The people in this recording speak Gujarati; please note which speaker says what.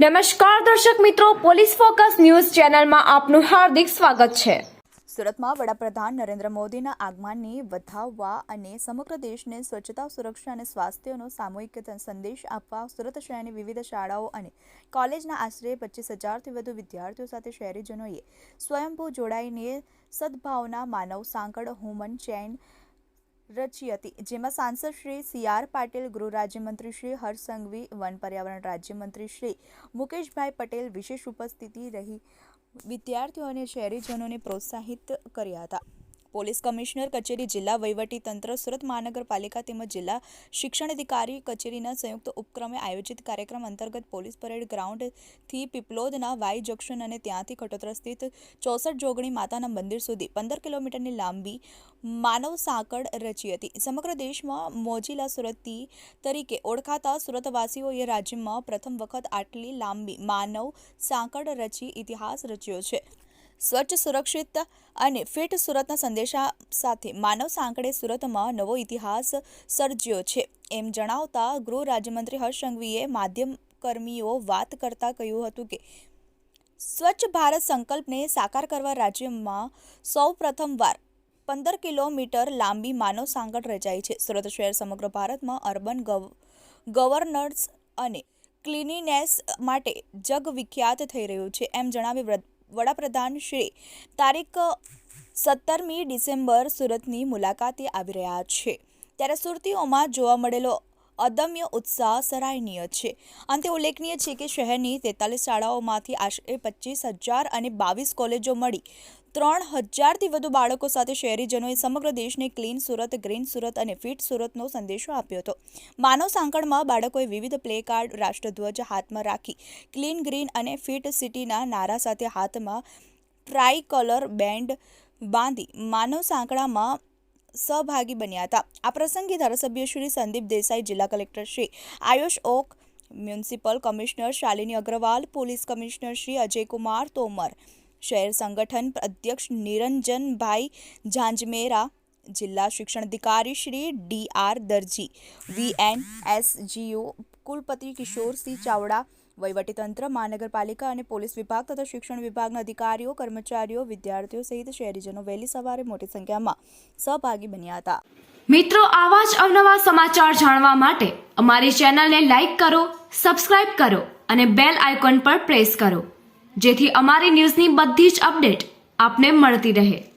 Speaker 1: નમસ્કાર દર્શક મિત્રો, પોલીસ ફોકસ ન્યૂઝ ચેનલમાં આપનું હાર્દિક સ્વાગત છે.
Speaker 2: સુરતમાં વડાપ્રધાન નરેન્દ્ર મોદીના આગમનને વધાવવા અને સમગ્ર દેશને સ્વચ્છતા, સુરક્ષા અને સ્વાસ્થ્યનો સામૂહિક સંદેશ આપવા સુરત શહેરની વિવિધ શાળાઓ અને કોલેજના આશરે પચીસ હજારથી વધુ વિદ્યાર્થીઓ સાથે શહેરીજનોએ સ્વયંભૂ જોડાઈને સદભાવના, માનવ સાંકળ હુમન ચેન રચી હતી, જેમાં સાંસદ શ્રી સી આર પાટીલ, ગૃહ રાજ્યમંત્રી શ્રી હર્ષ સંઘવી વન પર્યાવરણ રાજ્યમંત્રી શ્રી મુકેશભાઈ પટેલ વિશેષ ઉપસ્થિતિ રહી વિદ્યાર્થીઓ અને શહેરીજનોને પ્રોત્સાહિત કર્યા હતા. પોલીસ કમિશનર કચેરી જિલ્લા વહીવટી તંત્ર, સુરત મહાનગરપાલિકા તેમજ જિલ્લા શિક્ષણ અધિકારી કચેરીના સંયુક્ત ઉપક્રમે આયોજિત કાર્યક્રમ અંતર્ગત પોલીસ પરેડ ગ્રાઉન્ડથી પીપલોદના વાય જંકશન અને ત્યાંથી ખટોદરા સ્થિત ચોસઠ જોગણી માતાના મંદિર સુધી પંદર કિલોમીટરની લાંબી માનવ સાંકળ રચી હતી. સમગ્ર દેશમાં મોજીલા સુરતી તરીકે ઓળખાતા સુરતવાસીઓએ રાજ્યમાં પ્રથમ વખત આટલી લાંબી માનવ સાંકળ રચી ઇતિહાસ રચ્યો છે. સ્વચ્છ, સુરક્ષિત અને ફિટ સુરતના સંદેશા સાથે માનવ સાંકળે સુરતમાં નવો ઇતિહાસ સર્જ્યો છે. એમ જણાવતા ગૃહ રાજ્યમંત્રી હર્ષ સંઘવીએ માધ્યમ કર્મીઓ વાત કરતા કહ્યું હતું કે, સ્વચ્છ ભારત સંકલ્પને સાકાર કરવા રાજ્યમાં સૌ પ્રથમવાર પંદર કિલોમીટર લાંબી માનવ સાંકળ રચાઈ છે. સુરત શહેર સમગ્ર ભારતમાં અર્બન ગવર્નર્સ અને ક્લિનિનેસ માટે જગવિખ્યાત થઈ રહ્યું છે. એમ જણાવી વડાપ્રધાન શ્રી તારીખ સત્તરમી ડિસેમ્બર સુરતની મુલાકાતે આવી રહ્યા છે. ત્યારે સુરતીઓમાં જોવા મળેલો અદમ્ય ઉત્સાહ સરાહનીય છે. અંતે ઉલ્લેખનીય છે કે શહેરની તેતાલીસ શાળાઓમાંથી આશરે પચીસ હજાર અને બાવીસ કોલેજો મળી. ત્રણ હજારથી વધુ બાળકો સાથે શહેરીજનોએ સમગ્ર દેશને ક્લીન સુરત, ગ્રીન સુરત અને ફિટ સુરતનો સંદેશો આપ્યો હતો. માનવ સાંકળમાં બાળકોએ વિવિધ પ્લે કાર્ડ, રાષ્ટ્રધ્વજ હાથમાં રાખી, ક્લીન, ગ્રીન અને ફિટ સિટીના નારા સાથે હાથમાં ટ્રાય કલર બેન્ડ બાંધી માનવ સાંકળામાં સહભાગી બન્યા હતા આ પ્રસંગે ધારાસભ્ય શ્રી સંદીપ દેસાઈ જિલ્લા collector Shri Ayush Oak municipal commissioner Shalini Agarwal police commissioner Shri Ajaykumar Tomar શહેર સંગઠન અધ્યક્ષ નિરંજનભાઈ ઝાંઝમેરા જિલ્લા શિક્ષણ અધિકારી Shri D R Darji VN SGU કુલપતિ કિશોરસિંહ ચાવડા વહીવટીતંત્ર, મહાનગરપાલિકા અને પોલીસ વિભાગ તથા શિક્ષણ વિભાગના અધિકારીઓ, કર્મચારીઓ, વિદ્યાર્થીઓ સહિત શહેરીજનો વહેલી સવારે મોટી સંખ્યામાં સહભાગી બન્યા હતા.
Speaker 1: મિત્રો, આવા જ અવનવા સમાચાર જાણવા માટે અમારી ચેનલને લાઇક કરો, સબસ્ક્રાઇબ કરો અને બેલ આઇકોન પર પ્રેસ કરો, જેથી અમારી ન્યૂઝની બધી જ અપડેટ આપને મળતી રહે.